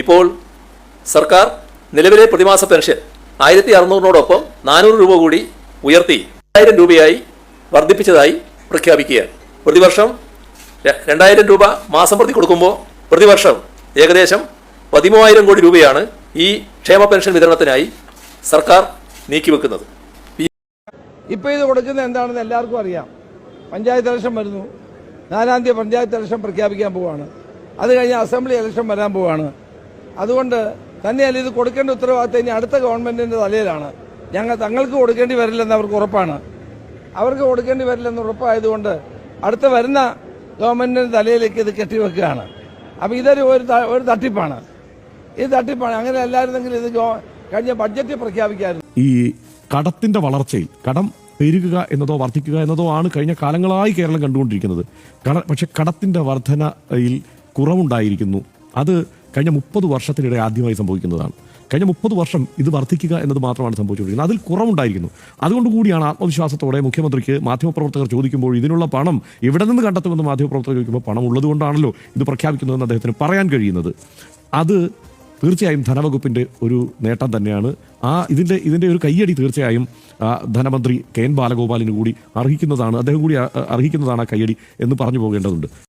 ഇപ്പോൾ സർക്കാർ നിലവിലെ പ്രതിമാസ പെൻഷൻ ആയിരത്തി അറുന്നൂറിനോടൊപ്പം നാനൂറ് രൂപ കൂടി ഉയർത്തി ആയിരം രൂപയായി വർദ്ധിപ്പിച്ചതായി പ്രഖ്യാപിക്കുകയാണ്. പ്രതിവർഷം രണ്ടായിരം രൂപ മാസം പ്രതി കൊടുക്കുമ്പോൾ പ്രതിവർഷം ഏകദേശം പതിമൂവായിരം കോടി രൂപയാണ് ഈ ക്ഷേമ പെൻഷൻ വിതരണത്തിനായി സർക്കാർ നീക്കിവെക്കുന്നത്. ഇപ്പോൾ ഇത് കൊടുക്കുന്നത് എന്താണെന്ന് എല്ലാവർക്കും അറിയാം. പഞ്ചായത്ത് ഇലക്ഷൻ വരുന്നു. നാലാം തീയതി പഞ്ചായത്ത് ഇലക്ഷൻ പ്രഖ്യാപിക്കാൻ പോവാണ്. അത് കഴിഞ്ഞ് അസംബ്ലി ഇലക്ഷൻ വരാൻ പോവാണ്. അതുകൊണ്ട് തന്നെയല്ല ഇത് കൊടുക്കേണ്ട ഉത്തരവാദിത്തം ഇനി അടുത്ത ഗവൺമെന്റിന്റെ തലയിലാണ്. ഞങ്ങൾ തങ്ങൾക്ക് കൊടുക്കേണ്ടി വരില്ലെന്ന് അവർക്ക് ഉറപ്പാണ്. അവർക്ക് കൊടുക്കേണ്ടി വരില്ലെന്ന് ഉറപ്പായതുകൊണ്ട് അടുത്ത വരുന്ന ഗവൺമെന്റിന്റെ തലയിലേക്ക് ഇത് കെട്ടിവെക്കുകയാണ്. അപ്പോൾ ഇതൊരു ഒരു ഒരു തട്ടിപ്പാണ്. ഇത് തട്ടിപ്പാണ്. അങ്ങനെ അല്ലായിരുന്നെങ്കിൽ ഇത് കഴിഞ്ഞ ബഡ്ജറ്റ് പ്രഖ്യാപിക്കാമായിരുന്നു ഈ കടത്തിന്റെ വളർച്ചയിൽ കടം പെരുകുക എന്നതോ വർദ്ധിക്കുക എന്നതോ ആണ് കഴിഞ്ഞ കാലങ്ങളായി കേരളം കണ്ടുകൊണ്ടിരിക്കുന്നത്. കട പക്ഷെ കടത്തിന്റെ വർധനയിൽ കുറവുണ്ടായിരിക്കുന്നു. അത് കഴിഞ്ഞ മുപ്പത് വർഷത്തിനിടെ ആദ്യമായി സംഭവിക്കുന്നതാണ്. കഴിഞ്ഞ മുപ്പത് വർഷം ഇത് വർദ്ധിക്കുക എന്നത് മാത്രമാണ് സംഭവിച്ചുകൊണ്ടിരിക്കുന്നത്. അതിൽ കുറവുണ്ടായിരിക്കുന്നു. അതുകൊണ്ട് കൂടിയാണ് ആത്മവിശ്വാസത്തോടെ മുഖ്യമന്ത്രിക്ക് മാധ്യമപ്രവർത്തകർ ചോദിക്കുമ്പോൾ ഇതിനുള്ള പണം എവിടെ നിന്ന് കണ്ടെത്തുമെന്ന് മാധ്യമപ്രവർത്തകർ ചോദിക്കുമ്പോൾ പണം ഉള്ളതുകൊണ്ടാണല്ലോ ഇത് പ്രഖ്യാപിക്കുന്നതെന്ന് അദ്ദേഹത്തിന് പറയാൻ കഴിയുന്നത്. അത് തീർച്ചയായും ധനവകുപ്പിന്റെ ഒരു നേട്ടം തന്നെയാണ്. ആ ഇതിന്റെ ഇതിന്റെ ഒരു കയ്യടി തീർച്ചയായും ധനമന്ത്രി കെ എൻ ബാലഗോപാലിന് കൂടി അർഹിക്കുന്നതാണ് അദ്ദേഹം കൂടി അർഹിക്കുന്നതാണ് ആ കയ്യടി എന്ന് പറഞ്ഞു പോകേണ്ടതുണ്ട്.